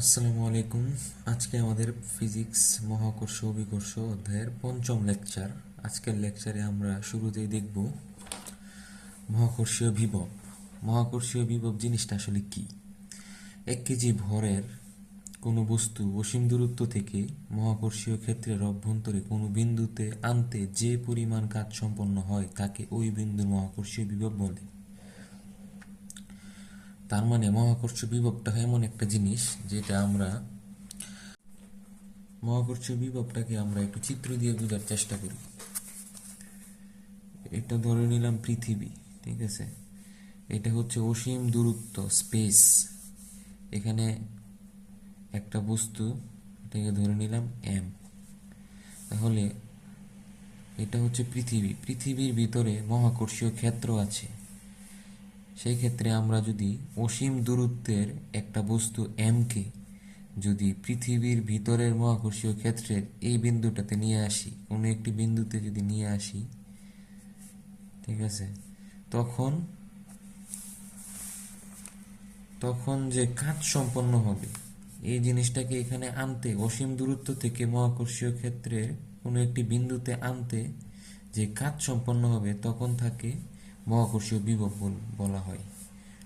আসসালামু আলাইকুম। আজকে আমাদের ফিজিক্স মহাকর্ষ অভিকর্ষ অধ্যায়ের পঞ্চম লেকচার। আজকের লেকচারে আমরা শুরুতেই দেখব মহাকর্ষীয় বিভব। মহাকর্ষীয় বিভব জিনিসটা আসলে কি? এক কেজি ভরের কোনো বস্তু অসীম দূরত্ব থেকে মহাকর্ষীয় ক্ষেত্রের অভ্যন্তরে কোনো বিন্দুতে আনতে যে পরিমাণ কাজ সম্পন্ন হয় তাকে ওই বিন্দুর মহাকর্ষীয় বিভব বলে। তার মানে মহাকর্ষ বিভবটা এমন একটা জিনিস যেটা আমরা, মহাকর্ষ বিভবটাকে আমরা একটু চিত্র দিয়ে বোঝার চেষ্টা করি। এটা ধরে নিলাম পৃথিবী, ঠিক আছে? এটা হচ্ছে অসীম দূরত্ব, স্পেস। এখানে একটা বস্তু, এটাকে ধরে নিলাম এম। তাহলে এটা হচ্ছে পৃথিবী। পৃথিবীর ভিতরে মহাকর্ষীয় ক্ষেত্র আছে। সেই ক্ষেত্রে আমরা যদি অসীম দূরত্বের একটা বস্তু এমকে যদি পৃথিবীর ভিতরের মহাকর্ষীয় ক্ষেত্রের এই বিন্দুটাতে নিয়ে আসি কোনো একটি বিন্দুতে যদি নিয়ে আসি, ঠিক আছে? তখন তখন যে কাজ সম্পন্ন হবে, এই জিনিসটাকে এখানে আনতে, অসীম দূরত্ব থেকে মহাকর্ষীয় ক্ষেত্রের কোনো একটি বিন্দুতে আনতে যে কাজ সম্পন্ন হবে, তখন থাকে মহাকর্ষীয় বিভব বল- হয়।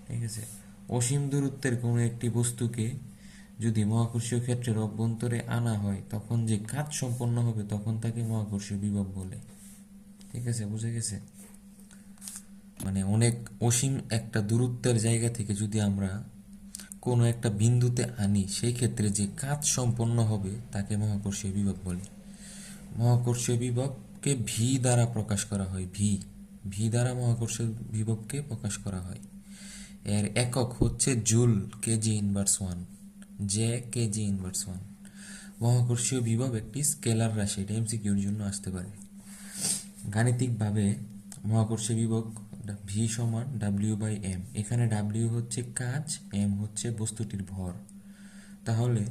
ঠিক আছে? অসীম দূরত্বের কোনো একটি বস্তুকে যদি মহাকর্ষীয় ক্ষেত্রের অভ্যন্তরে আনা হয়, তখন যে কাজ সম্পন্ন হবে, তখন তাকে মহাকর্ষীয় বিভব বলে। ঠিক আছে? বুঝে গেছে? মানে অনেক অসীম একটা দূরত্বের জায়গা থেকে যদি আমরা কোনো একটা বিন্দুতে আনি, সেই ক্ষেত্রে যে কাজ সম্পন্ন হবে, তাকে মহাকর্ষীয় বিভব বলে। মহাকর্ষীয় বিভবকে ভি দ্বারা প্রকাশ করা হয়, ভি। ভি দ্বারা মহাকর্ষীয় বিভবকে প্রকাশ করা হয়। এর একক হচ্ছে joule K G inverse one J K G inverse one মহাকর্ষীয় বিভব একটি স্কেলার রাশি, এটা এমসিকিউর জন্য আসতে পারে। গাণিতিকভাবে মহাকর্ষীয় বিভব ভি সমান ডাব্লিউ বাই এম এখানে ডাব্লিউ হচ্ছে কাজ এম হচ্ছে বস্তুটির ভর। তাহলে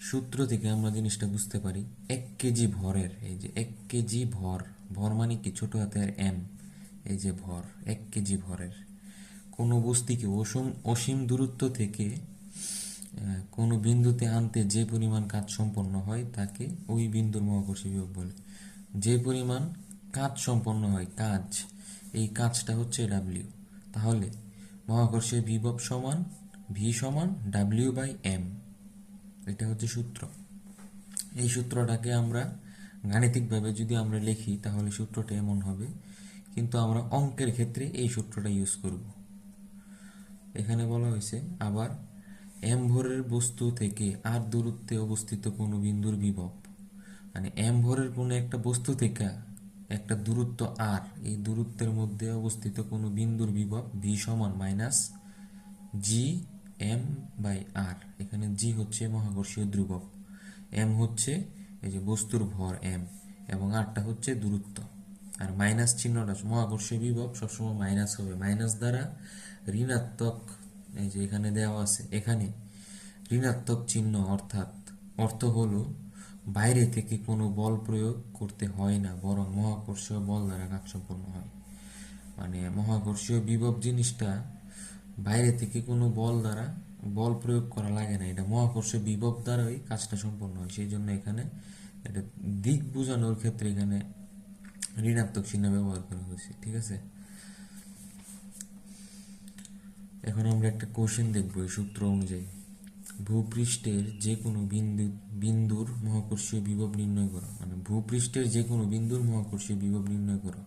সূত্র থেকে আমরা জিনিসটা বুঝতে পারি, এক কেজি ভরের, এই যে এক কেজি ভর। ভর মানে কি? ছোট হাতের এম, এই যে ভর, এক কেজি ভরের। কোনো বস্তুকে অসীম অসীম দূরত্ব থেকে কোনো বিন্দুতে আনতে যে পরিমাণ কাজ সম্পন্ন হয়, তাকে ওই বিন্দুর মহাকর্ষী বিভব বলে। যে পরিমাণ কাজ সম্পন্ন হয়, কাজ, এই কাজটা হচ্ছে ডাব্লিউ তাহলে মহাকর্ষীয় বিভব সমান ভি সমান ডাব্লিউ বাই এম এটা হচ্ছে সূত্র। এই সূত্রটাকে আমরা গাণিতিকভাবে যদি আমরা লিখি, তাহলে সূত্রটা এমন হবে। কিন্তু আমরা অঙ্কের ক্ষেত্রে এই সূত্রটা ইউজ করব। এখানে বলা হয়েছে, আবার এম ভরের বস্তু থেকে আর দূরত্বে অবস্থিত কোনো বিন্দুর বিভব। মানে এম ভরের কোনো একটা বস্তু থেকে একটা দূরত্ব আর এই দূরত্বের মধ্যে অবস্থিত কোনো বিন্দুর বিভব ভি সমান minus G M by R এখানে জি হচ্ছে মহাকর্ষীয় ধ্রুবক। এম হচ্ছে এই যে বস্তুর ভর এম এবং আরটা হচ্ছে দূরত্ব। আর মাইনাস চিহ্নটা মহাকর্ষীয় বিভব, সবসময় মাইনাস হবে। মাইনাস দ্বারা ঋণাত্মক, এই যে এখানে দেওয়া আছে, এখানে ঋণাত্মক চিহ্ন অর্থাৎ অর্থ হলো বাইরে থেকে কোনো বল প্রয়োগ করতে হয় না, বরং মহাকর্ষীয় বল দ্বারা কাজ সম্পন্ন হয়। মানে মহাকর্ষীয় বিভব জিনিসটা বাইরে থেকে কোনো বল দ্বারা বল প্রয়োগ করা লাগে না। এটা মহাকর্ষীয় বিভব দ্বারাই কাজটা সম্পন্ন হয়। সেই জন্য এখানে এটা দিক বোঝানোর ক্ষেত্রে এখানে ঋণাত্মক চিহ্ন ব্যবহার করা হয়েছে। ঠিক আছে? এখন আমরা একটা কোশ্চেন দেখব এই সূত্র অনুযায়ী। ভূপৃষ্ঠের যে কোনো বিন্দু, বিন্দুর মহাকর্ষীয় বিভব নির্ণয় করো। মানে ভূপৃষ্ঠের যে কোনো বিন্দুর মহাকর্ষীয় বিভব নির্ণয় করো।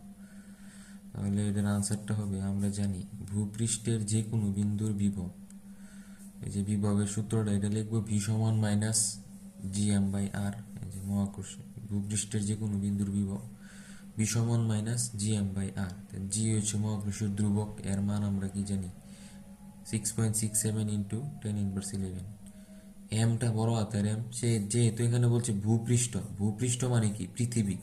তাহলে এটার আনসারটা হবে, আমরা জানি, ভূপৃষ্ঠের যে কোনো বিন্দুর বিভব। এই যে বিভবের সূত্রটা, এটা লিখব ভি সমান minus G M by R এই যে মহাকর্ষ, ভূপৃষ্ঠের যে কোনো বিন্দুর বিভব। ভি সমান minus G M by R G হচ্ছে মহাকর্ষীয় ধ্রুবক, এর মান আমরা কি জানি? Six point six seven into ten inverse eleven এমটা বড় হাতের এম সে যেহেতু এখানে বলছে ভূপৃষ্ঠ ভূপৃষ্ঠ মানে কি? পৃথিবী।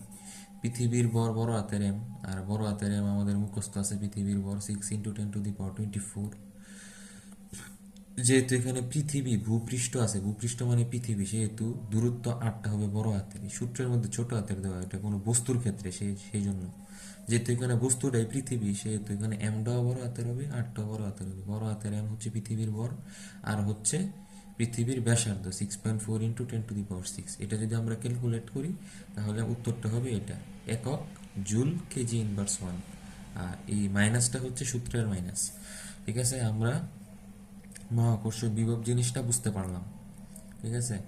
পৃথিবীর বর বড় হাতের এম আর বড় হাতের এম আমাদের মুখস্থ আছে পৃথিবীর বর six into ten to the power twenty four যেহেতু এখানে পৃথিবী ভূপৃষ্ঠ আছে, ভূপৃষ্ঠ মানে পৃথিবী, সেহেতু দূরত্ব আটটা হবে বড় হাতের। সূত্রের মধ্যে ছোট হাতের দেওয়া, এটা কোনো বস্তুর ক্ষেত্রে সেই সেই জন্য। যেহেতু এখানে বস্তুটাই পৃথিবী, সেহেতু এখানে এমটাও বড় হাতের হবে আটটাও বড় হাতের হবে। বড় হাতের এম হচ্ছে পৃথিবীর বর আর হচ্ছে পৃথিবীর ব্যাসার্ধ six point four into ten to the power six এটা যদি আমরা ক্যালকুলেট করি, তাহলে উত্তরটা হবে এটা, একক জুল কেজি ইনভার্স ওয়ান আর এই মাইনাসটা হচ্ছে সূত্রের মাইনাস ঠিক আছে, আমরা মহাকর্ষ বিভব জিনিসটা বুঝতে পারলাম। ঠিক আছে?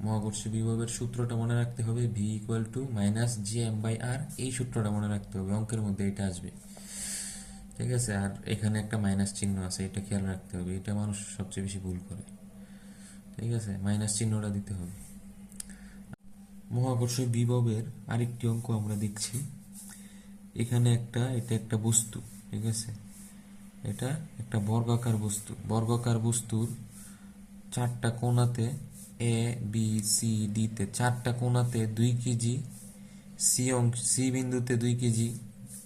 মহাকর্ষ বিভবের সূত্রটা মনে রাখতে হবে V equal to minus G M by R এই সূত্রটা মনে রাখতে হবে, অঙ্কের মধ্যে এটা আসবে। ঠিক আছে? আর এখানে একটা মাইনাস চিহ্ন আছে, এটা খেয়াল রাখতে হবে, এটা মানুষ সবচেয়ে বেশি ভুল করে। ঠিক আছে? মাইনাস চিহ্নটা দিতে হবে। মহাকর্ষ বিভবের আরেকটি অঙ্ক আমরা দেখছি। এখানে একটা, এটা একটা বস্তু। ঠিক আছে? এটা একটা বর্গাকার বস্তু। বর্গাকার বস্তুর চারটা কোণাতে এ বি সি ডিতে চারটা কোণাতে দুই কেজি সি অংশ সি বিন্দুতে দুই কেজি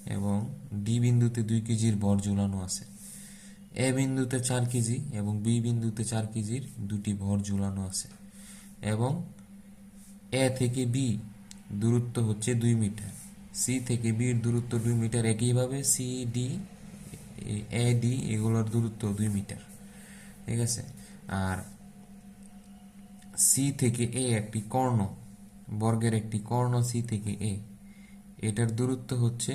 এবং ডি বিন্দুতে দুই কেজির ভর ঝুলানো আছে। এ বিন্দুতে চার কেজি এবং বি বিন্দুতে চার কেজির দুটি ভর ঝুলানো আছে এবং এ থেকে বি দূরত্ব হচ্ছে দুই মিটার। সি থেকে বির দূরত্ব দুই মিটার। একইভাবে সি ডি এ, ডি এগুলোর দূরত্ব দুই মিটার, ঠিক আছে? আর সি থেকে এ একটি কর্ণ, বর্গের একটি কর্ণ সি থেকে এ, এটার দূরত্ব হচ্ছে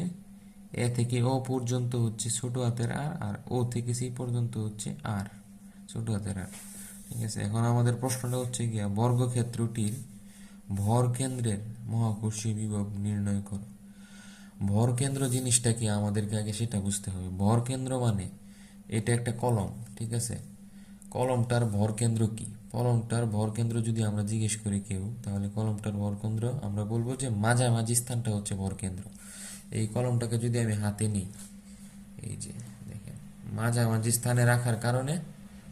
এ থেকে ও পর্যন্ত হচ্ছে ছোট হাতের আর আর ও থেকে সি পর্যন্ত হচ্ছে আর, ছোট হাতের আর, ঠিক আছে? এখন আমাদের প্রশ্নটা হচ্ছে গিয়া বর্গক্ষেত্রটির ভর কেন্দ্রের মহাকর্ষীয় বিভব নির্ণয় করো। ভর কেন্দ্র জিনিসটা কি আমাদেরকে আগে সেটা বুঝতে হবে। ভর কেন্দ্র মানে? এটা একটা কলম, ঠিক আছে? কলমটার ভর কেন্দ্র কি? কলমটার ভর কেন্দ্র যদি আমরা জিজ্ঞেস করি কেউ, তাহলে কলমটার ভর কেন্দ্র আমরা বলব যে মাঝামাঝি স্থানটা হচ্ছে ভর কেন্দ্র এই কলমটাকে যদি আমি হাতে নিই, এই যে দেখেন, মাঝামাঝি স্থানে রাখার কারণে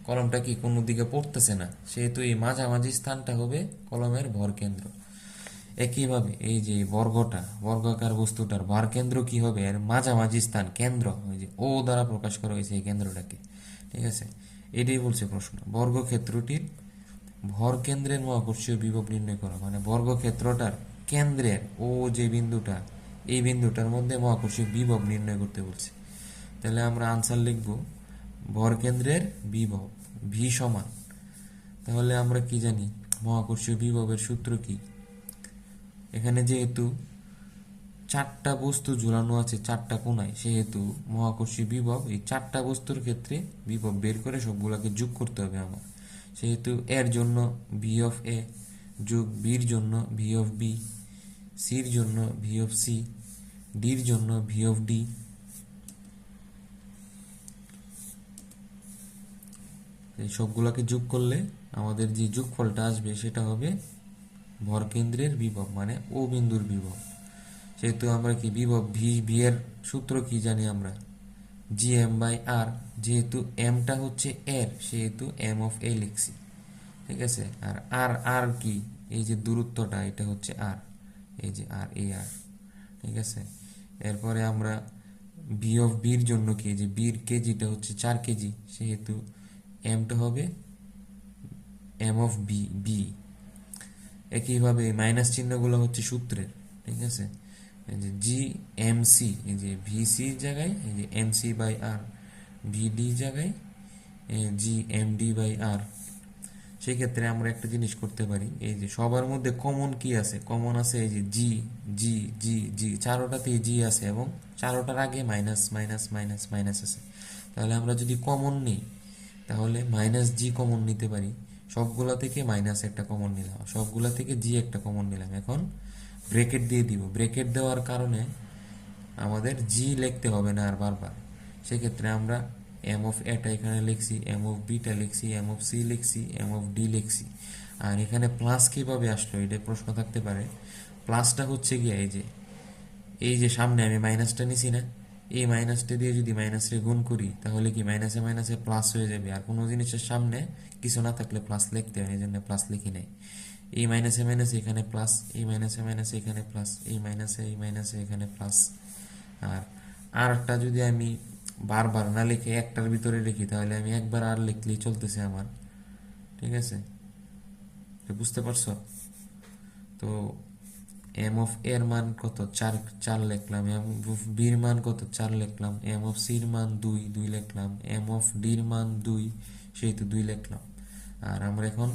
কলমটা কি কোনো দিকে পড়তেছে না? সেহেতু এই মাঝামাঝি স্থানটা হবে কলমের ভর কেন্দ্র একইভাবে এই যে বর্গটা, বর্গাকার বস্তুটার ভার কেন্দ্র কি হবে? এর মাঝামাঝি স্থান কেন্দ্র, ওই যে ও দ্বারা প্রকাশ করা হয়েছে এই কেন্দ্রটাকে। ঠিক আছে? এটাই বলছে প্রশ্ন। বর্গক্ষেত্রটির ভর কেন্দ্রের মহাকর্ষীয় বিভব নির্ণয় করা। মানে বর্গক্ষেত্রটার কেন্দ্রের ও যে বিন্দুটা, এই বিন্দুটার মধ্যে মহাকর্ষীয় বিভব নির্ণয় করতে বলছে। তাহলে আমরা আনসার লিখব, ভর কেন্দ্রের বিভব ভি সমান। তাহলে আমরা কি জানি? মহাকর্ষীয় বিভবের সূত্র কি? এখানে যেহেতু চারটা বস্তু ঝুলানো আছে, চারটা কোনায়, সেহেতু মহাকর্ষী বিভব, এই চারটা বস্তুর ক্ষেত্রে বিভব বের করে সবগুলোকে যোগ করতে হবে আমার। সেহেতু এর জন্য ভি অফ এ যোগ বির জন্য ভি অফ বি সির জন্য ভি অফ সি ডির জন্য ভি অফ ডি সবগুলোকে যোগ করলে আমাদের যে যোগফলটা আসবে সেটা হবে ভরকেন্দ্রের বিভব মানে ও বিন্দুর বিভব। সেহেতু আমরা কি, বিভব ভি ভি এর সূত্র কি জানি আমরা? জি এম বাই আর যেহেতু এমটা হচ্ছে এর, সেহেতু এম অফ এ লিখছি। ঠিক আছে? আর আর আর কি? এই যে দূরত্বটা, এটা হচ্ছে আর এই যে আর এ আর ঠিক আছে? এরপরে আমরা বি অফ বির জন্য কি যে বির কেজিটা হচ্ছে চার কেজি, সেহেতু এমটা হবে এম অফ বি বি একইভাবে মাইনাস চিহ্নগুলো হচ্ছে সূত্রের ঠিক আছে? এই যে জি এম সি এই যে ভিসির জায়গায়, এই যে M C by R VD জায়গায় G M D by R সেক্ষেত্রে আমরা একটা জিনিস করতে পারি, এই যে সবার মধ্যে কমন কি আছে? কমন আছে এই যে জি জি জি জি চারোটাতেই জি আছে এবং চারোটার আগে মাইনাস মাইনাস মাইনাস মাইনাস আছে। তাহলে আমরা যদি কমন নিই, তাহলে মাইনাস জি কমন নিতে পারি। সবগুলা থেকে মাইনাস একটা কমন নিলাম। সবগুলা থেকে জি একটা কমন নিলাম। এখন ব্রেকেট দিয়ে দিব। ব্রেকেট দেওয়ার কারণে আমাদের জি লিখতে হবে না আর বারবার। সেক্ষেত্রে আমরা এম অফ এটা এখানে লিখছি এম অফ বিটা লিখছি এম অফ সি লিখছি এম অফ ডি লিখছি। আর এখানে প্লাস কীভাবে আসলো? এটা প্রশ্ন থাকতে পারে। প্লাসটা হচ্ছে গিয়ে এই যে এই যে সামনে আমি মাইনাসটা নিছি না। এই মাইনাসটা দিয়ে যদি মাইনাসে গুণ করি, তাহলে কি মাইনাসে মাইনাসে প্লাস হয়ে যাবে? আর কোনো জিনিসের সামনে কিছু না থাকলে প্লাস লিখতে হয় এই জন্য প্লাস লিখি নাই। এই মাইনাসে মাইনাসে এখানে প্লাস এই মাইনাসে মাইনাসে এখানে প্লাস এই মাইনাসে এই মাইনাসে এখানে প্লাস আর আরটা যদি আমি বারবার না লিখে একটার ভিতরে লিখি তাহলে আমি একবার আর লিখলেই চলতেছে আমার। ঠিক আছে? বুঝতে পারছ? তো এম অফ এর মান কত? চার চার লিখলাম। এম অফ বির মান কত? চার লিখলাম। এম অফ সির মান দুই দুই লিখলাম। এম অফ ডির মান দুই সেহেতু দুই লিখলাম। আর আমরা এখন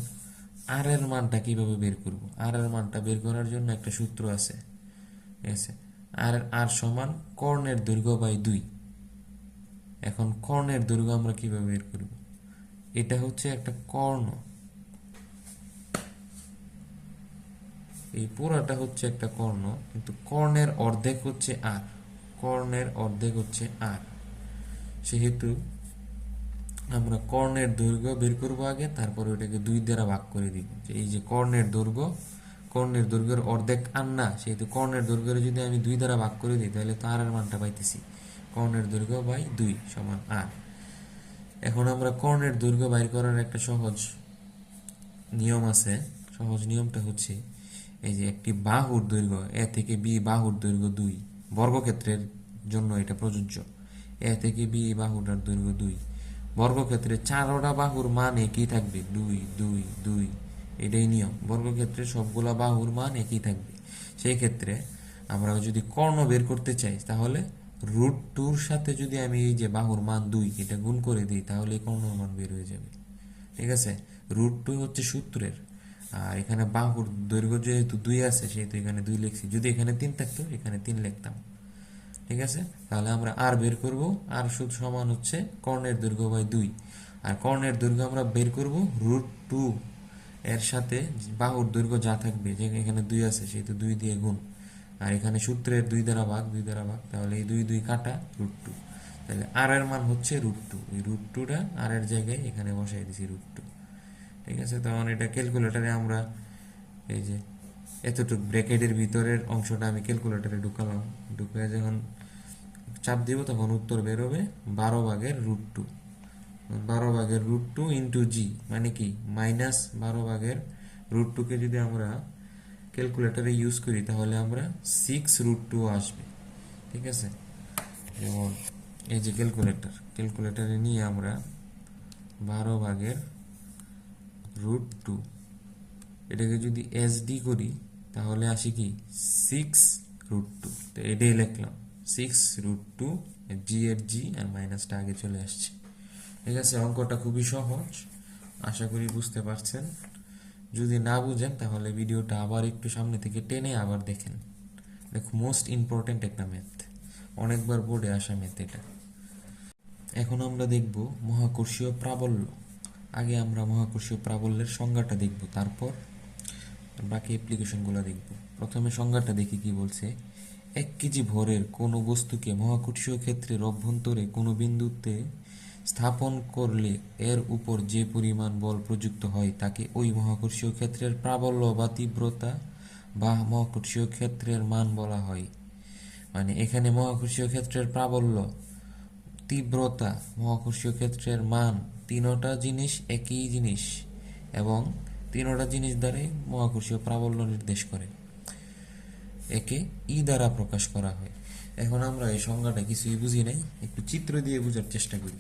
আর এর মানটা কীভাবে বের করব? আর এর মানটা বের করার জন্য একটা সূত্র আছে। ঠিক আছে? আর আর সমান কর্ণের দৈর্ঘ্য বাই দুই। এখন কর্ণের দৈর্ঘ্য আমরা কীভাবে বের করব? এটা হচ্ছে একটা কর্ণ। এই পুরাটা হচ্ছে একটা কর্ণ, কিন্তু কর্ণের অর্ধেক হচ্ছে আর, কর্ণের অর্ধেক হচ্ছে আর। সেহেতু আমরা কর্ণের দৈর্ঘ্য বের করব আগে, তারপরে ওটাকে দুই দ্বারা ভাগ করে দিব। এই যে কর্ণের দৈর্ঘ্য, কর্ণের দৈর্ঘ্যের অর্ধেক আর না, সেহেতু কর্ণের দৈর্ঘ্যের যদি আমি দুই দ্বারা ভাগ করে দিই, তাহলে তো আর মানটা পাইতেছি। কর্ণের দৈর্ঘ্য বাই দুই সমান আর। এখন আমরা কর্ণের দৈর্ঘ্য বাইর করার একটা সহজ নিয়ম আছে। সহজ নিয়মটা হচ্ছে এই যে একটি বাহুর দৈর্ঘ্য, এ থেকে বি বাহুর দৈর্ঘ্য দুই, বর্গক্ষেত্রের জন্য এটা প্রযোজ্য। এ থেকে বি বাহুটার দৈর্ঘ্য দুই, বর্গক্ষেত্রে চারোটা বাহুর মান একই থাকবে? দুই দুই দুই, এটাই নিয়ম। বর্গক্ষেত্রে সবগুলা বাহুর মান একই থাকবে? সেই ক্ষেত্রে আমরা যদি কর্ণ বের করতে চাই, তাহলে রুট টুর সাথে যদি আমি এই যে বাহুর মান দুই, এটা গুণ করে দিই, তাহলে কর্ণর মান বের হয়ে যাবে। ঠিক আছে? রুট টু হচ্ছে সূত্রের। আর এখানে বাহুর দৈর্ঘ্য যেহেতু দুই আছে, সেহেতু এখানে দুই লিখছি। যদি এখানে তিন থাকতো, এখানে তিন লিখতাম। ঠিক আছে? তাহলে আমরা আর বের করব। আর সুদ সমান হচ্ছে কর্ণের দৈর্ঘ্য বাই দুই। আর কর্ণের দৈর্ঘ্য আমরা বের করব রুট টু। এর সাথে বাহুর দৈর্ঘ্য যা থাকবে, যে এখানে দুই আছে, সেহেতু দুই দিয়ে গুণ। আর এখানে সূত্রের দুই দ্বারা ভাগ, দুই দ্বারা ভাগ, তাহলে এই দুই দুই কাটা রুট টু। তাহলে আর এর মান হচ্ছে রুট টু। এই রুট টুটা আর এর জায়গায় এখানে বসাই দিছি রুট টু। ঠিক আছে? তখন এটা ক্যালকুলেটারে আমরা এই যে এতটুকু ব্র্যাকেটের ভিতরের অংশটা আমি ক্যালকুলেটারে ঢুকালাম। ঢুকে যখন চাপ দিব তখন উত্তর বেরোবে বারো ভাগের রুট টু বারো ভাগের রুট টু ইন্টু জি মানে কি? মাইনাস বারো ভাগের রুট টুকে যদি আমরা ক্যালকুলেটারে ইউজ করি তাহলে আমরা সিক্স রুট টু আসবে। ঠিক আছে? যেমন এই যে ক্যালকুলেটর ক্যালকুলেটারে নিয়ে আমরা বারো ভাগের রুট টু এটাকে যদি এস ডি করি, তাহলে আসি কি? সিক্স রুট টু তো এটাই লিখলাম। সিক্স রুট টু জি এর জি আর মাইনাসটা আগে চলে আসছে। ঠিক আছে, অঙ্কটা খুবই সহজ। আশা করি বুঝতে পারছেন। যদি না বুঝেন, তাহলে ভিডিওটা আবার একটু সামনে থেকে টেনে আবার দেখেন। দেখো মোস্ট ইম্পর্টেন্ট একটা ম্যাথ অনেকবার বোর্ডে আসা ম্যাথ এটা। এখন আমরা দেখব মহাকর্ষীয় প্রাবল্য। আগে আমরা মহাকর্ষীয় প্রাবল্যের সংজ্ঞাটা দেখব, তারপর বাকি অ্যাপ্লিকেশনগুলো দেখব। প্রথমে সংজ্ঞাটা দেখি কি বলছে, এক কেজি ভরের কোনো বস্তুকে মহাকর্ষীয় ক্ষেত্রের অভ্যন্তরে কোনো বিন্দুতে স্থাপন করলে এর উপর যে পরিমাণ বল প্রযুক্ত হয় তাকে ওই মহাকর্ষীয় ক্ষেত্রের প্রাবল্য বা তীব্রতা বা মহাকর্ষীয় ক্ষেত্রের মান বলা হয়। মানে এখানে মহাকর্ষীয় ক্ষেত্রের প্রাবল্য, তীব্রতা, মহাকর্ষীয় ক্ষেত্রের মান তিনোটা জিনিস একই জিনিস এবং তিনোটা জিনিস দ্বারাই মহাকর্ষীয় প্রাবল্য নির্দেশ করে। একে ই দ্বারা প্রকাশ করা হয়। এখন আমরা এই সংজ্ঞাটা কিছুই বুঝি নাই, একটু চিত্র দিয়ে বোঝার চেষ্টা করি।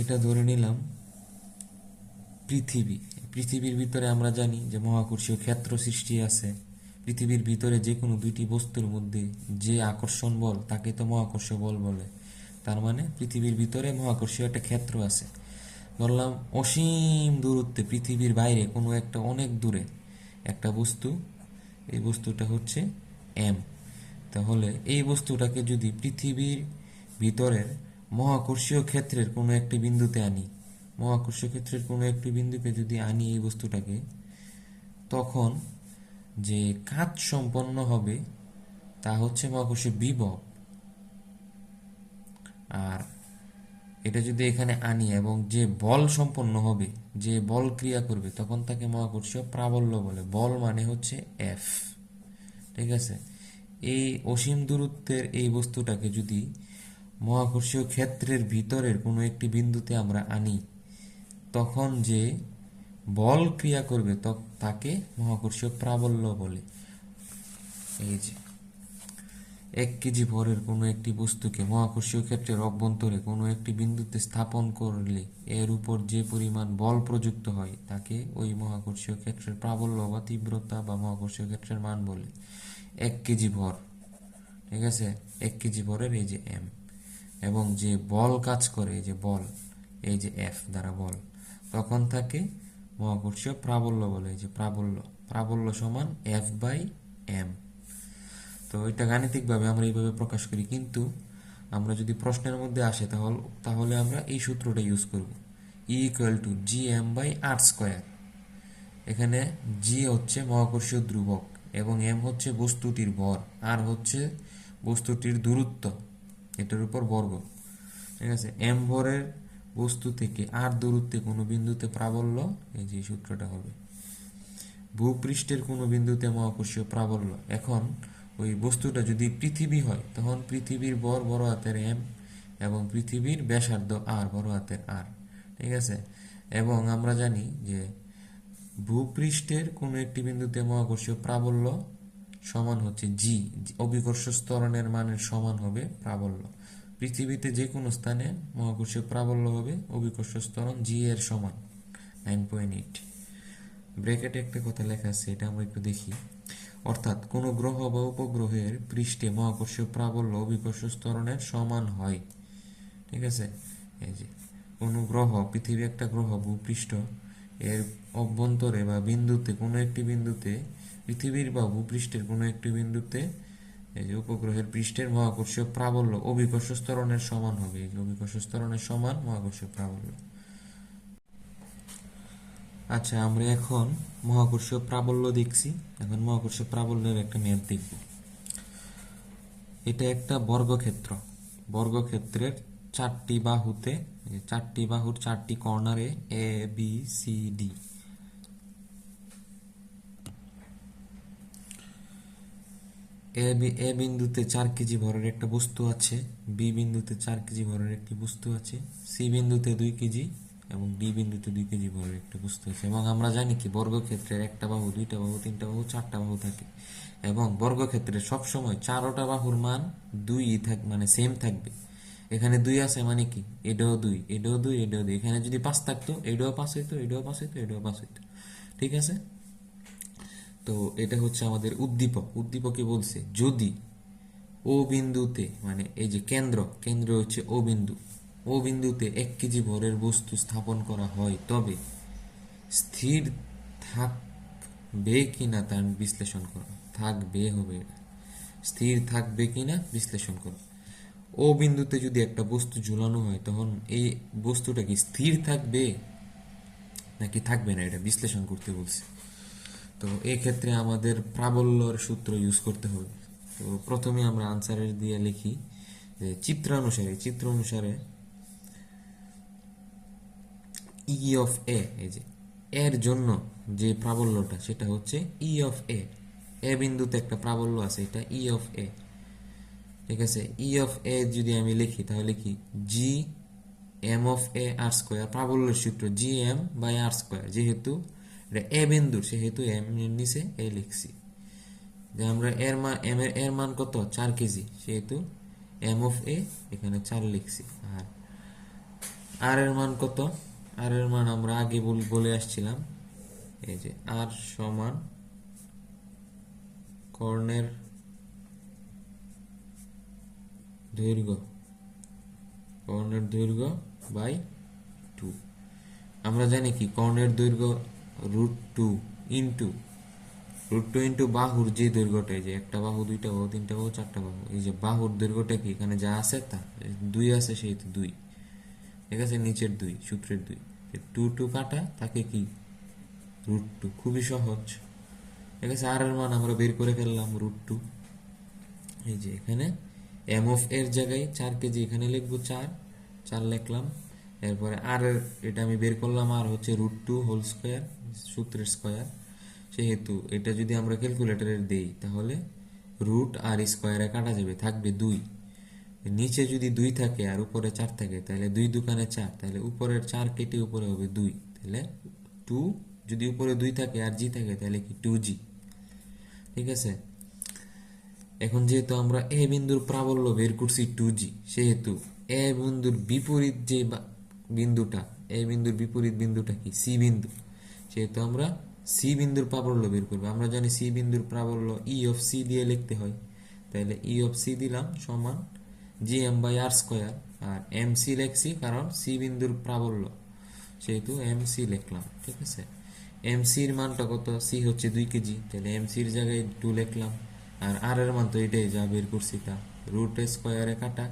এটা ধরে নিলাম পৃথিবী। পৃথিবীর ভিতরে আমরা জানি যে মহাকর্ষীয় ক্ষেত্র সৃষ্টি আছে। পৃথিবীর ভিতরে যে কোনো দুইটি বস্তুর মধ্যে যে আকর্ষণ বল, তাকে তো মহাকর্ষ বল বলে। তার মানে পৃথিবীর ভিতরে মহাকর্ষীয় একটা ক্ষেত্র আছে। ধরলাম অসীম দূরত্বে পৃথিবীর বাইরে কোনো একটা অনেক দূরে একটা বস্তু, এই বস্তুটা হচ্ছে এম তাহলে এই বস্তুটাকে যদি পৃথিবীর ভিতরের মহাকর্ষীয় ক্ষেত্রের কোনো একটি বিন্দুতে আনি, মহাকর্ষীয় ক্ষেত্রের কোনো একটি বিন্দুকে যদি আনি এই বস্তুটাকে, তখন যে কাজ সম্পন্ন হবে, তা হচ্ছে মহাকর্ষীয় বিভব। আর এটা যদি এখানে আনি এবং যে বল সম্পন্ন হবে, যে বল ক্রিয়া করবে, তখন তাকে মহাকর্ষীয় প্রাবল্য বলে। বল মানে হচ্ছে এফ ঠিক আছে? এই অসীম দূরত্বের এই বস্তুটাকে যদি মহাকর্ষীয় ক্ষেত্রের ভিতরের কোনো একটি বিন্দুতে আমরা আনি, তখন যে বল ক্রিয়া করবে তাকে মহাকর্ষীয় প্রাবল্য বলে। এই যে, এক কেজি ভরের কোনো একটি বস্তুকে মহাকর্ষীয় ক্ষেত্রের অভ্যন্তরে কোনো একটি বিন্দুতে স্থাপন করলে এর উপর যে পরিমাণ বল প্রযুক্ত হয়, তাকে ওই মহাকর্ষীয় ক্ষেত্রের প্রাবল্য বা তীব্রতা বা মহাকর্ষীয় ক্ষেত্রের মান বলে। এক কেজি ভর, ঠিক আছে? এক কেজি ভরের এই যে এম এবং যে বল কাজ করে, এই যে বল, এই যে এফ দ্বারা বল, তখন তাকে মহাকর্ষীয় প্রাবল্য বলে যে প্রাবল্য। প্রাবল্য সমান এফ বাই এম তো এটা গাণিতিকভাবে আমরা এইভাবে প্রকাশ করি, কিন্তু আমরা যদি প্রশ্নের মধ্যে আসে, তাহলে তাহলে আমরা এই সূত্রটা ইউজ করব। E equal to G M by R square এখানে জি হচ্ছে মহাকর্ষীয় ধ্রুবক এবং এম হচ্ছে বস্তুটির ভর আর হচ্ছে বস্তুটির দূরত্ব, এটার উপর বর্গ ঠিক আছে? এম ভরের বস্তু থেকে আর দূরত্বে কোনো বিন্দুতে প্রাবল্য, এই যে সূত্রটা হবে। ভূপৃষ্ঠের কোনো বিন্দুতে মহাকর্ষীয় প্রাবল্য। এখন ওই বস্তুটা যদি পৃথিবী হয়, তখন পৃথিবীর বর বড় হাতের এম এবং পৃথিবীর ব্যাসার্ধ আর বড় হাতের আর। ঠিক আছে? এবং আমরা জানি যে ভূপৃষ্ঠের কোনো একটি বিন্দুতে মহাকর্ষীয় প্রাবল্য সমান হচ্ছে জি। অভিকর্ষ স্তরণের মানের সমান হবে প্রাবল্য। পৃথিবীতে যে কোনো স্থানে মহাকর্ষীয় প্রাবল্য হবে অভিকর্ষ স্তরণ জি এর সমান নাইন পয়েন্ট এইট ব্র্যাকেটে একটা কথা লেখা আছে, এটা আমরা একটু দেখি। অর্থাৎ কোনো গ্রহ বা উপগ্রহের পৃষ্ঠে মহাকর্ষীয় প্রাবল্য অভিকর্ষ স্তরণের সমান হয়। ঠিক আছে? এই যে, কোনো গ্রহ পৃথিবী একটা গ্রহ, ভূপৃষ্ঠ, এর অভ্যন্তরে বা বিন্দুতে, কোনো একটি বিন্দুতে, পৃথিবীর বা ভূপৃষ্ঠের কোনো একটি বিন্দুতে এই যে উপগ্রহের পৃষ্ঠের মহাকর্ষীয় প্রাবল্য, অভিকর্ষ স্তরণের সমান হবে। এই অভিকর্ষ স্তরণের সমান মহাকর্ষীয় প্রাবল্য। আচ্ছা আমরা এখন মহাকর্ষীয় প্রাবল্য দেখছি। এখন মহাকর্ষীয় প্রাবল্যের একটা ম্যাপ দেখব। এটা একটা বর্গক্ষেত্র। বর্গক্ষেত্রের চারটি বাহুতে চারটি বাহুর চারটি কর্নারে A B C D A বিন্দুতে চার কেজি ভরের একটা বস্তু আছে, বি বিন্দুতে চার কেজি ভরের একটি বস্তু আছে, সি বিন্দুতে দুই কেজি এবং ডি বিন্দুতে দুই কেজি ভরের একটা বস্তু আছে। এবং আমরা জানি কি, বর্গক্ষেত্রের একটা বাহু, দুইটা বাহু, তিনটা বাহু, চারটা বাহু থাকে। এবং বর্গক্ষেত্রে সবসময় চারোটা বাহুর মান দুই থাক মানে সেম থাকবে। এখানে দুই আছে মানে কি? এডো দুই এডো দুই এডো দুই। এখানে যদি পাঁচ থাকতো, এটাও পাঁচ হইতো, এটাও পাঁচ হইতো, এটাও পাঁচ হইতো। ঠিক আছে? তো এটা হচ্ছে আমাদের উদ্দীপক। উদ্দীপকে বলছে? যদি ও বিন্দুতে মানে এই যে কেন্দ্র কেন্দ্র হচ্ছে ও বিন্দু। ও বিন্দুতে এক কেজি ভরের বস্তু স্থাপন করা হয়, তবে স্থির থাকবে কিনা তার বিশ্লেষণ করো। থাকবে হবে এটা। স্থির থাকবে কিনা বিশ্লেষণ করো। ও বিন্দুতে যদি একটা বস্তু ঝুলানো হয়, তখন এই বস্তুটা কি স্থির থাকবে? নাকি থাকবে না? এটা বিশ্লেষণ করতে বলছে। তো এই ক্ষেত্রে আমাদের প্রাবল্যর সূত্র ইউজ করতে হবে। তো প্রথমে আমরা আনসারের দিয়ে লিখি যে চিত্রানুসারে চিত্র অনুসারে ই অফ এ এই যে এর জন্য যে প্রাবল্যটা, সেটা হচ্ছে ই অফ এ এ বিন্দুতে একটা প্রাবল্য আছে, এটা ই অফ এ ঠিক আছে? ই অফ এ যদি আমি লিখি, তাহলে কি? G M of A R square প্রাবল্যের সূত্র G M by R square যেহেতু এটা এ বিন্দুর, সেহেতু এম এর নিচে এ লিখছি। যে আমরা এর মান এম এর এর মান কত? চার কেজি, সেহেতু এম অফ এ, এখানে চার লিখছি। আর আর এর মান কত? আর এর মান আমরা আগে বল- আসছিলাম। এই যে আর সমান কর্ণের দৈর্ঘ্য কর্ণের দৈর্ঘ্য বাই টু। আমরা জানি কি? কর্ণের দৈর্ঘ্য root two into root two into বাহুর যে দৈর্ঘ্যটা, এই যে একটা বাহু, দুইটা বাহু, তিনটা বাহু, চারটা বাহু, এই যে বাহুর দৈর্ঘ্যটা কি? এখানে যা আছে তা দুই আছে সেই তো দুই। ঠিক আছে? নিচের দুই, সূত্রের দুই। টু টু কাটা, তাকে কি? রুট টু খুবই সহজ। ঠিক আছে? আর এর মান আমরা বের করে ফেললাম রুট টু এই যে এখানে এম অফ এর জায়গায় চার কেজি এখানে লিখব, চার। চার লিখলাম। এরপরে আর এটা আমি বের করলাম আর হচ্ছে রুট টু হোল স্কোয়ার সূত্রের স্কোয়ার। সেহেতু এটা যদি আমরা ক্যালকুলেটরে দেই, তাহলে রুট আর স্কোয়ারে কাটা যাবে, থাকবে দুই। নিচে যদি দুই থাকে আর উপরে চার থাকে, তাহলে দুই দোকানে চার, তাহলে উপরের চার কেটে উপরে হবে দুই। তাহলে টু যদি উপরে দুই থাকে আর জি থাকে, তাহলে কি টু জি ঠিক আছে? এখন যেহেতু আমরা এ বিন্দুর প্রাবল্য বের করছি টু জি সেহেতু এ বিন্দুর বিপরীত যে বিন্দুটা, এ বিন্দুর বিপরীত বিন্দুটা কি? সি বিন্দু। সেহেতু আমরা সি বিন্দুর প্রাবল্য বের করব। আমরা জানি সি বিন্দুর প্রাবল্য ই অফ সি দিয়ে লিখতে হয়। তাহলে ই অফ সি দিলাম সমান G M by R square R M C লেখছি কারণ সি বিন্দুর প্রাবল্য। সেহেতু এম সি লিখলাম, ঠিক আছে? এম সির মানটা কত? সি হচ্ছে দুই কেজি। তাহলে এম সির জায়গায় টু লিখলাম। আর আর এর মান তো এটাই যা বের করছি তা। রুট স্কোয়ারে কাটা,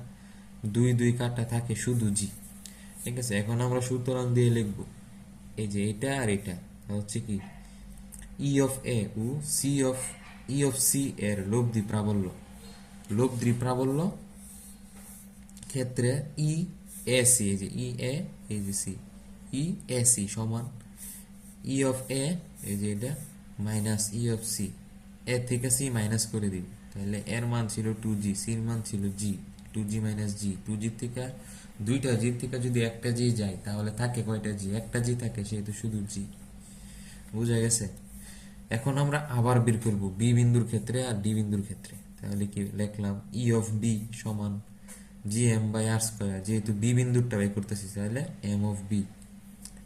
দুই দুই কাটা থাকে শুধু জি ঠিক আছে? এখন আমরা সুতরাং দিয়ে লিখব। এই যে এটা আর এটা হচ্ছে কি, E of A O C of, E of C এর লব্ধি প্রাবল্য। লব্ধি প্রাবল্য ক্ষেত্রে ই এ সি, এই যে ই এ, এই যে সি, ই এ সি সমান ই অফ এ, এই যে এটা, minus E of C. A থেকে সি মাইনাস করে দিই তাহলে এর মান ছিল টু জি সির মান ছিল G, two G minus G. Two G থেকে দুইটা জি থেকে যদি একটা জি যায়, তাহলে থাকে কয়টা জি? একটা জি থাকে, সেহেতু শুধু জি। বুঝা গেছে? এখন আমরা আবার বের করব বি বিন্দুর ক্ষেত্রে আর ডি বিন্দুর ক্ষেত্রে। তাহলে কি লিখলাম ই অফ বি সমান G M by R square যেহেতু বি বিন্দুরটা বের করতেছি, তাহলে এম অফ বি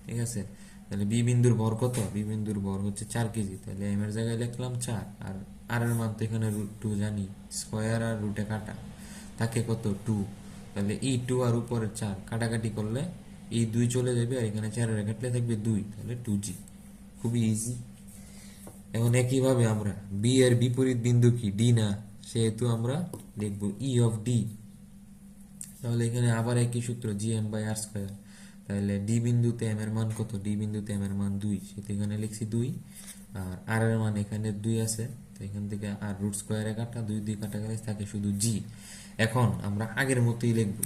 ঠিক আছে? তাহলে বি বিন্দুর ভর কত? বি বিন্দুর ভর হচ্ছে চার কেজি। তাহলে এম এর জায়গায় লিখলাম চার, আর আর এর মান তো এখানে টু জানি। স্কোয়ার আর রুটে কাটা। থাকে কত? টু তাহলে ই টু আর উপরের চার, কাটাকাটি করলে এই দুই চলে যাবে আর এখানে চারের কাটলে থাকবে দুই, তাহলে টু জি খুবই ইজি এখন একইভাবে আমরা বি এর বিপরীত বিন্দু কি? ডি না, সেহেতু আমরা লিখব ই অফ ডি তাহলে এখানে আবার একই সূত্র G M by R square তাহলে ডি বিন্দুতে এম এর মান কত? ডি বিন্দুতে এম এর মান দুই সেটা এখানে লিখছি দুই। আর আর এর মান এখানে দুই আছে, তো এখান থেকে আর রুট স্কোয়ারে কাটা, দুই দুই কাটা গেলে থাকে শুধু জি এখন আমরা আগের মতোই লিখব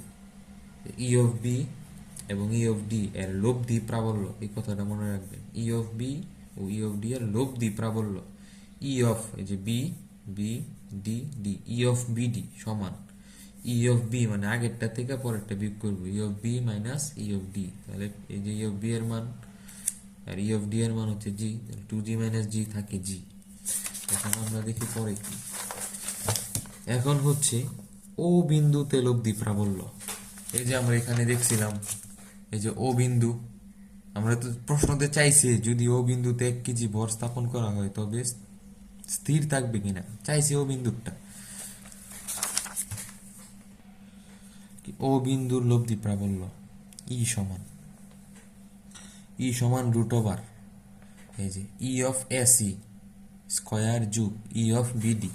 ই অফ বি এবং ই অফ ডি এর লব্ধি প্রাবল্য এই কথাটা মনে রাখবেন ই অফ বি ও ই অফ ডি এর লব্ধি প্রাবল্য ই অফ এই যে B B D D E of B D সমান ই অফ বি মানে আগেরটা থেকে পরেরটা বিয়োগ করব E of B minus E of D তাহলে এই যে ই অফ বি এর মান আর ই অফ ডি এর মান হচ্ছে জি টু জি মাইনাস জি থাকে জি এখন আমরা দেখি পরে কি এখন হচ্ছে ও বিন্দুতে লব্ধি প্রাবল্য। এই যে আমরা এখানে দেখছিলাম, এই যে ও বিন্দু, আমরা তো প্রশ্নতে চাইছি, যদি ও বিন্দুতে এক কেজি ভর স্থাপন করা হয়, তবে স্থির থাকবে কিনা? চাইছি ও বিন্দুটা ও বিন্দুর লব্ধি প্রাবল্য, ই সমান। ই সমান রুট ওভার এই যে ই অফ এসি স্কয়ার যুগ ই অফ বিডি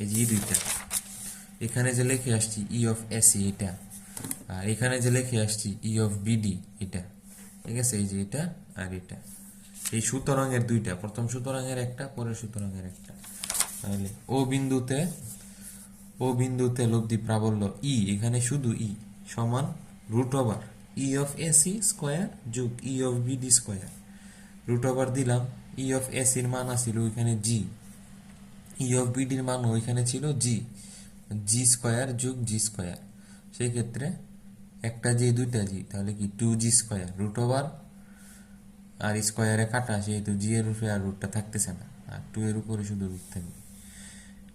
এই যে দুইটা। এখানে যে লিখে আসছি ই অফ এসি এটা, আর এখানে যে লিখে আসছি ই অফ বিডি এটা, ঠিক আছে? এই যে এটা আর এটা। এই সুতরাঙের দুইটা, প্রথম সুতরাঙের একটা, পরের সুতরাঙের একটা। তাহলে ও বিন্দুতে ও বিন্দুতে লব্ধি প্রাবল্য ই এখানে শুধু ই সমান root over E of A C square যোগ E of B D square root over দিলাম ই অফ এসির মান আছিল ওইখানে জি ই অফ বিডির মান ওইখানে ছিল জি জি স্কোয়ার যোগ জি স্কোয়ার সেই ক্ষেত্রে একটা জি দুইটা জি তাহলে কি two G square root over R স্কোয়ারে কাটা, সেহেতু জি এর উপরে আর রুটটা থাকতেছে না। আর টু এর উপরে শুধু রুট থাকবে।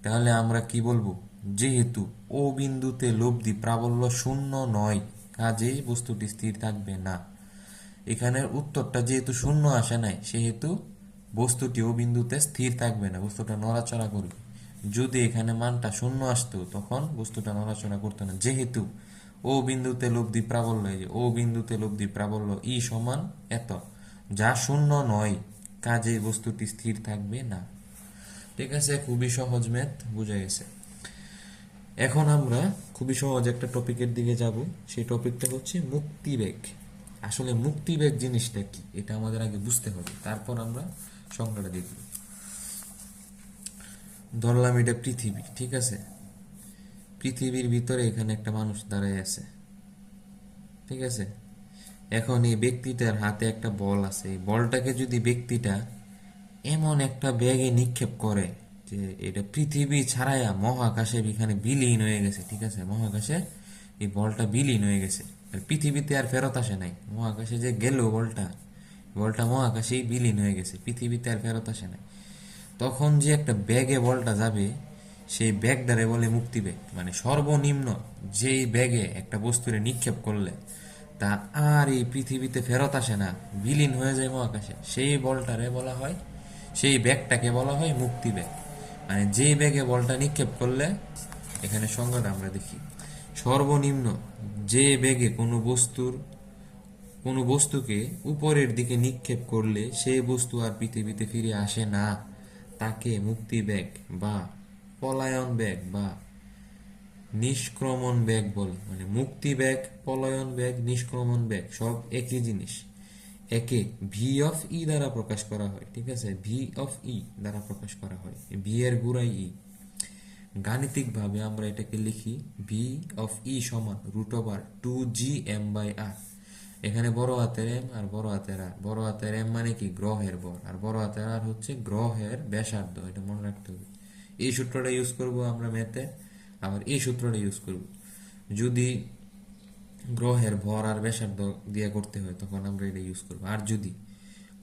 তাহলে আমরা কি বলব? যেহেতু ও বিন্দুতে লব্ধি প্রাবল্য শূন্য নয়, কাজেই বস্তুটি স্থির থাকবে না। এখানের উত্তরটা যেহেতু শূন্য আসে নাই, সেহেতু বস্তুটি ও বিন্দুতে স্থির থাকবে না, বস্তুটা নড়াচড়া করবে। যদি এখানে মানটা শূন্য আসতো, তখন বস্তুটা নড়াচড়া করতো না। যেহেতু ও বিন্দুতে লব্ধি প্রাবল্য, এই যে ও বিন্দুতে লব্ধি প্রাবল্য, ই সমান এত। যা শূন্য নয় কাজেই বস্তুটি স্থির থাকবে না। ঠিক আছে, খুবই সহজ ম্যাথ, বুঝা গেছে। এখন আমরা খুবই সহজ একটা টপিকের দিকে যাব। সেই টপিকটা হচ্ছে মুক্তিবেগ। আসলে মুক্তিবেগ জিনিসটা কি? এটা আমাদের আগে বুঝতে হবে। তারপর আমরা সংজ্ঞাটা দেখব। ধরলাম এটা পৃথিবী, ঠিক আছে? পৃথিবীর ভিতরে এখানে একটা মানুষ দাঁড়ায় আছে, ঠিক আছে? এখন এই ব্যক্তিটার হাতে একটা বল আছে। এই বলটাকে যদি ব্যক্তিটা এমন একটা ব্যাগে নিক্ষেপ করে যে এটা পৃথিবী ছাড়াইয়া মহাকাশে এখানে বিলীন হয়ে গেছে, ঠিক আছে? মহাকাশে এই বলটা বিলীন হয়ে গেছে। আর পৃথিবীতে আর ফেরত আসে নাই। মহাকাশে যে গেল বলটা বলটা মহাকাশেই বিলীন হয়ে গেছে। পৃথিবীতে আর ফেরত আসে নাই। তখন যে একটা ব্যাগে বলটা যাবে, সেই ব্যাগটারে বলে মুক্তি ব্যাগ। মানে সর্বনিম্ন যেই ব্যাগে একটা বস্তুরে নিক্ষেপ করলে, তা আর এই পৃথিবীতে ফেরত আসে না, বিলীন হয়ে যায় মহাকাশে। সেই বলটারে বলা হয়, সেই ব্যাগটাকে বলা হয় মুক্তি ব্যাগ। মানে যেই ব্যাগে বলটা নিক্ষেপ করলে, এখানে সংজ্ঞাটা আমরা দেখি। সর্বনিম্ন যে ব্যাগে কোনো বস্তুর, কোনো বস্তুকে উপরের দিকে নিক্ষেপ করলে, সেই বস্তু আর পৃথিবীতে ফিরে আসে না। তাকে মুক্তি বেগ বা পলায়ন বেগ বা নিষ্ক্রমণ বেগ বলে। মানে মুক্তি বেগ পলায়ন বেগ নিষ্ক্রমণ বেগ সব একই জিনিস। একে ভি অফ ই দ্বারা প্রকাশ করা হয়, ঠিক আছে? ভি অফ ই দ্বারা প্রকাশ করা হয়। ভি এর গুড়াই ই গাণিতিকভাবে আমরা এটাকে লিখি ভি অফ ই সমান root over two G M by R এখানে বড় হাতের এম আর বড় হাতের আর বড় হাতের এম মানে কি? গ্রহের বর আর বড় হাতের আর হচ্ছে গ্রহের ব্যাসার্ধ। এটা মনে রাখতে হবে। এই সূত্রটা ইউজ করব আমরা মেতে আবার এই সূত্রটা ইউজ করব। যদি গ্রহের ভর আর ব্যাসার্ধ দিয়ে করতে হয়, তখন আমরা এটা ইউজ করব। আর যদি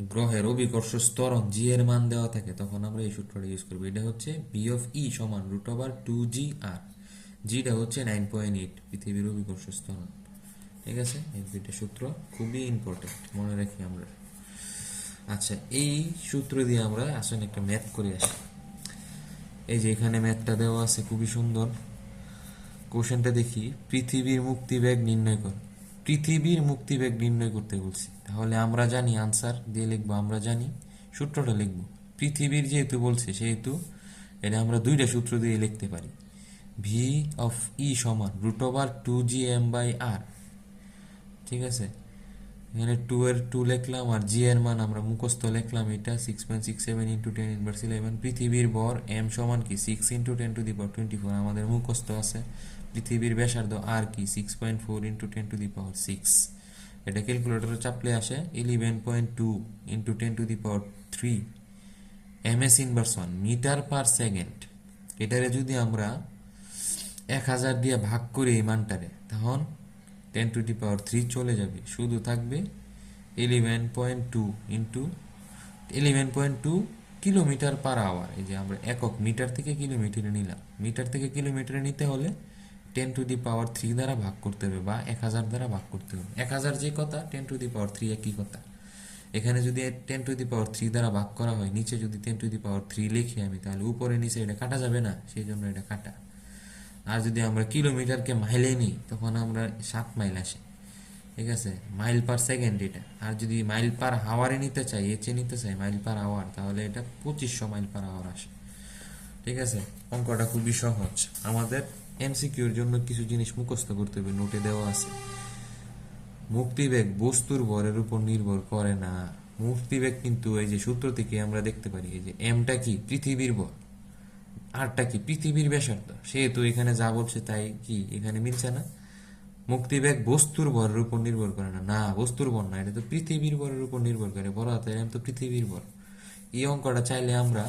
গ্রহের অভিকর্ষ স্তরণ জি এর মান দেওয়া থাকে, তখন আমরা এই সূত্রটা ইউজ করব। এটা হচ্ছে বি অফ ই সমান root over two G R জিটা হচ্ছে নাইন পয়েন্ট এইট পৃথিবীর অভিকর্ষ স্তরণ। ঠিক আছে? এই দুইটা সূত্র খুবই ইম্পর্টেন্ট মনে রাখি আমরা। আচ্ছা এই সূত্র দিয়ে আমরা আসলে একটা ম্যাথ করে আসি। এই যে এখানে ম্যাথটা দেওয়া আছে, খুবই সুন্দর। কোশ্চেনটা দেখি, পৃথিবীর মুক্তিবেগ নির্ণয় কর। পৃথিবীর মুক্তিবেগ নির্ণয় করতে বলছি। তাহলে আমরা জানি আনসার দিয়ে লিখব, আমরা জানি, সূত্রটা লিখব। পৃথিবীর যেহেতু বলছে, সেহেতু এটা আমরা দুইটা সূত্র দিয়ে লিখতে পারি। ভি অফ ই সমান root over two G M by R ঠিক আছে? এখানে টু এর টু লিখলাম আর জি এর মান আমরা মুখস্থ লিখলাম, এটা six point six seven into ten inverse eleven পৃথিবীর বর এম সমান কি? Six into ten to the power twenty four আমাদের মুখস্থ আছে। পৃথিবীর ব্যাসার্ধ আর কি? Six point four into ten to the power six এটা ক্যালকুলেটরে চাপলে আসে eleven point two into ten to the power three M S inverse one metre per second এটারে যদি আমরা এক হাজার দিয়ে ভাগ করি এই মানটারে, তখন ten to the power three চলে যাবে। শুধু থাকবে eleven point two into eleven point two kilometre per hour এই যে আমরা একক মিটার থেকে কিলোমিটারে নিলাম। মিটার থেকে কিলোমিটারে নিতে হলে ten to the power three দ্বারা ভাগ করতে হবে বা এক হাজার দ্বারা ভাগ করতে হবে। এক হাজার যে কথা ten to the power three একই কথা। এখানে যদি ten to the power three দ্বারা ভাগ করা হয়, নিচে যদি ten to the power three লিখি আমি, তাহলে উপরে নিচে এটা কাটা যাবে না, সেই জন্য এটা কাটা। আর যদি আমরা কিলোমিটারকে মাইলে নিই, তখন আমরা সাত মাইল আসে। ঠিক আছে? মাইল পার সেকেন্ড এটা। আর যদি মাইল পার হাওয়ারে নিতে চাই এচে নিতে চাই, মাইল পার আওয়ার তাহলে এটা পঁচিশশো মাইল পার আওয়ার আসে। ঠিক আছে? অঙ্কটা খুবই সহজ। আমাদের এমসিকিউর জন্য কিছু জিনিস মুখস্থ করতে হবে, নোটে দেওয়া আছে। মুক্তিবেগ বস্তুর ভরের উপর নির্ভর করে না। মুক্তিবেগ কিন্তু এই যে সূত্র থেকে আমরা দেখতে পারি, এই যে এমটা কি? পৃথিবীর ভর। আরটা কি? পৃথিবীর ব্যাসার্ধ সেহেতু এখানে যা বলছে তাই কি এখানে মিলছে না? মুক্তিবেগ বস্তুর ভরের উপর নির্ভর করে না। না, বস্তুর ভর না, এটা তো পৃথিবীর ভরের উপর নির্ভর করে। বড় হাতের তো পৃথিবীর ভর। এই অঙ্কটা চাইলে আমরা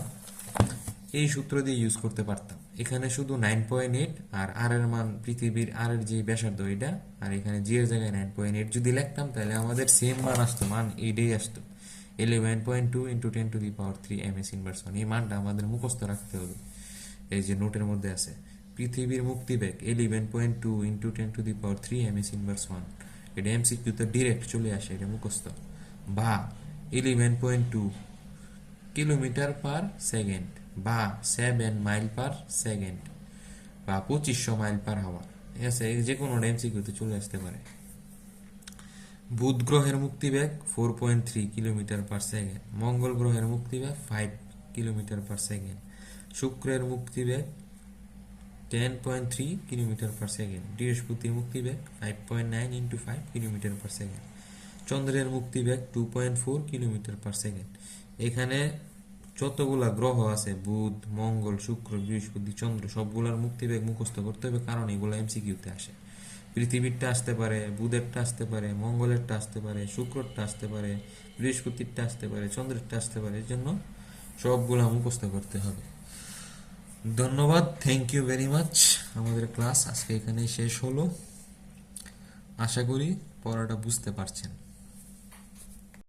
এই সূত্র দিয়ে ইউজ করতে পারতাম। এখানে শুধু নাইন পয়েন্ট এইট আর আর এর মান পৃথিবীর আর এর যে ব্যাসার্ধ এটা, আর এখানে জি এর জায়গায় নাইন পয়েন্ট এইট যদি লিখতাম, তাহলে আমাদের সেম মান আসতো। মান এইটাই আসতো। Eleven point two into ten to the power three M S inverse one এই মানটা আমাদের মুখস্থ রাখতে হবে। এই যে নোটের মধ্যে আছে, পৃথিবীর মুক্তি মুক্তিবেগ eleven point two into ten to the power three M S inverse one এটা এমসিকিউতে ডিরেক্ট চলে আসে, এটা মুখস্থ। বা eleven point two kilometre per second বা সেভেন মাইল পার সেকেন্ড বা পঁচিশশো মাইল পার হাওয়ার ঠিক আছে যে কোনো এমসিকিউতে চলে আসতে পারে। বুধ গ্রহের মুক্তিবেগ four point three kilometre per second মঙ্গল গ্রহের মুক্তিবেগ ফাইভ কিলোমিটার পার সেকেন্ড শুক্রের মুক্তিবেগ ten point three kilometre per second বৃহস্পতির মুক্তিবেগ five point nine into five kilometre per second চন্দ্রের মুক্তিবেগ two point four kilometre per second এখানে যতগুলা গ্রহ আছে, বুধ, মঙ্গল, শুক্র, বৃহস্পতি, চন্দ্র, সবগুলার মুক্তিবেগ মুখস্থ করতে হবে, কারণ এগুলো এমসিকিউতে আসে। পৃথিবীরটা আসতে পারে, বুধেরটা আসতে পারে, মঙ্গলেরটা আসতে পারে শুক্রটা আসতে পারে, বৃহস্পতিরটা আসতে পারে, চন্দ্রেরটা আসতে পারে, এর জন্য সবগুলা মুখস্থ করতে হবে। ধন্যবাদ থ্যাংক ইউ ভেরি মাচ আমাদের ক্লাস আজকে এখানেই শেষ হলো। আশা করি পড়াটা বুঝতে পারছেন।